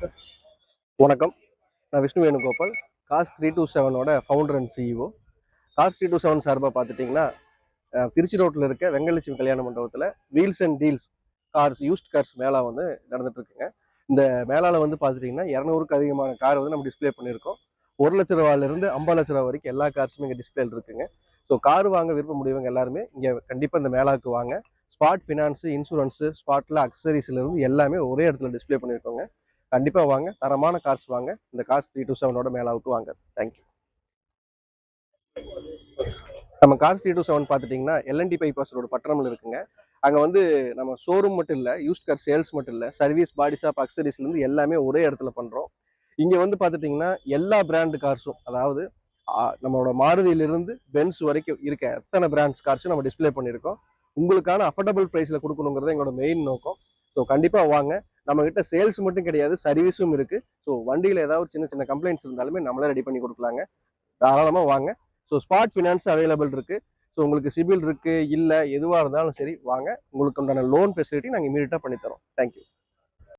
Sir வணக்கம். நான் Vishnu Venugopal. Cars three two செவனோட founder and CEO cars three two seven சார்பாக பார்த்துட்டிங்கன்னா திருச்சி ரோட்டில் இருக்க வெங்கலட்சுமி கல்யாண மண்டபத்தில் wheels and deals cars used cars மேலா வந்து நடந்துட்டுருக்குங்க. இந்த மேளால வந்து பார்த்துட்டிங்கன்னா இரநூறுக்கு அதிகமான கார் வந்து நம்ம டிஸ்ப்ளே பண்ணியிருக்கோம் ஒரு லட்ச ரூபாயிலிருந்து ஐம்பது லட்ச ரூபா வரைக்கும் எல்லா கார்ஸுமே இங்கே டிஸ்பிளேல இருக்குங்க. ஸோ கார் வாங்க விருப்ப முடியவங்க எல்லாருமே இங்கே கண்டிப்பாக இந்த மேலாவுக்கு வாங்க. ஸ்பாட் ஃபினான்ஸு இன்சூரன்ஸு ஸ்பாட்டில் இருந்து எல்லாமே ஒரே இடத்துல டிஸ்ப்ளே பண்ணியிருக்கோங்க கண்டிப்பாக வாங்க. தரமான கார்ஸ் வாங்க. இந்த கார்ஸ் த்ரீ டூ செவனோட மேலாவுக்கு வாங்க. தேங்க்யூ நம்ம கார்ஸ் த்ரீ டூ செவன் பார்த்துட்டிங்கன்னா L and T bypass road பட்டணமில் இருக்குங்க. அங்கே வந்து நம்ம ஷோரூம் மட்டும் இல்லை யூஸ்ட் கார் சேல்ஸ் மட்டும் இல்லை சர்வீஸ் பாடி ஷாப் அக்சரிஸ்லேருந்து எல்லாமே ஒரே இடத்துல பண்ணுறோம் இங்கே வந்து பார்த்துட்டிங்கன்னா எல்லா பிராண்டு கார்ஸும் அதாவது நம்மளோட மாருதியிலிருந்து பென்ஸ் வரைக்கும் இருக்க எத்தனை பிராண்ட்ஸ் கார்ஸும் நம்ம டிஸ்ப்ளே பண்ணியிருக்கோம். உங்களுக்கான அஃபோர்டபுள் ப்ரைஸில் கொடுக்கணுங்கிறது எங்களோட மெயின் நோக்கம். ஸோ கண்டிப்பாக வாங்க. நம்ம கிட்ட சேல்ஸ் மட்டும் கிடையாது சர்வீஸும் இருக்கு. ஸோ வண்டியில் ஏதாவது சின்ன சின்ன கம்ப்ளைண்ட்ஸ் இருந்தாலுமே நம்மளே ரெடி பண்ணி கொடுக்கலாங்க. தாராளமாக வாங்க. ஸோ ஸ்பாட் ஃபினான்ஸ் அவைலபிள் இருக்கு. ஸோ உங்களுக்கு சிபில் இருக்கு இல்லை எதுவாக இருந்தாலும் சரி வாங்க. உங்களுக்கு உண்டான லோன் ஃபெசிலிட்டி நாங்கள் இமீடியட்டாக பண்ணித்தரோம். தேங்க்யூ